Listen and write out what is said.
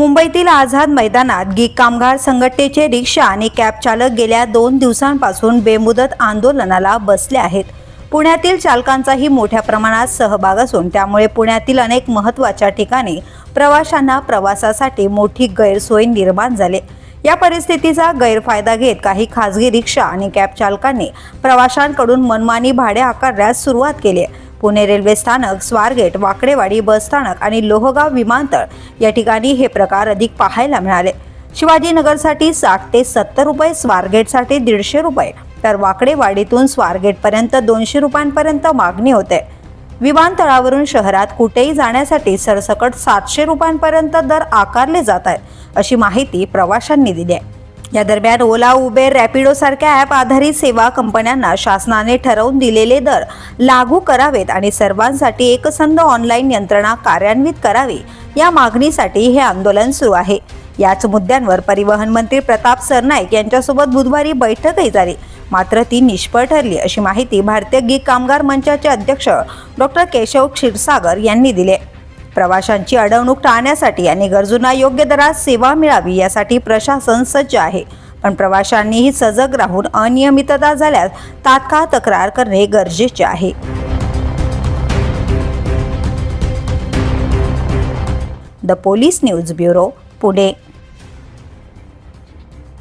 मुंबईतील आझाद मैदानात गीक कामगार संघटनेचे रिक्षा आणि कॅब चालक गेल्या दोन दिवसांपासून बेमुदत आंदोलनाला बसले आहेत. पुण्यातील चालकांचाही मोठ्या प्रमाणात सहभाग असून त्यामुळे पुण्यातील अनेक महत्त्वाच्या ठिकाणी प्रवाशांना प्रवासासाठी मोठी गैरसोय निर्माण झाली. या परिस्थितीचा गैरफायदा घेत काही खासगी रिक्षा आणि कॅब चालकांनी प्रवाशांकडून मनमानी भाडे आकारण्यास सुरुवात केली आहे. पुणे रेल्वे स्थानक स्वारगेट वाकडेवाडी बस स्थानक आणि लोहगाव विमानतळ या ठिकाणी हे प्रकार अधिक पाहायला मिळाले. शिवाजीनगरसाठी साठ ते सत्तर रुपये स्वारगेटसाठी दीडशे रुपये तर वाकडेवाडीतून स्वारगेटपर्यंत दोनशे रुपयांपर्यंत मागणी होते. विमानतळावरून शहरात कुठेही जाण्यासाठी सरसकट सातशे रुपयांपर्यंत दर आकारले जात आहेत अशी माहिती प्रवाशांनी दिली आहे. या दरम्यान ओला उबेर रॅपिडो सारख्या ॲप आधारित सेवा कंपन्यांना शासनाने ठरवून दिलेले दर लागू करावेत आणि सर्वांसाठी एकसंध ऑनलाईन यंत्रणा कार्यान्वित करावी या मागणीसाठी हे आंदोलन सुरू आहे. याच मुद्द्यांवर परिवहन मंत्री प्रताप सरनाईक यांच्यासोबत बुधवारी बैठकही झाली. मात्र ती निष्फळ ठरली अशी माहिती भारतीय गीक कामगार मंचाचे अध्यक्ष डॉक्टर केशव क्षीरसागर यांनी दिली प्रवाशांची अडवणूक टाळण्यासाठी आणि गरजूंना योग्य दरात सेवा मिळावी यासाठी प्रशासन सज्ज आहे. पण प्रवाशांनीही सजग राहून अनियमितता झाल्यास तात्काळ तक्रार करणे गरजेचे आहे. The police news bureau Pune.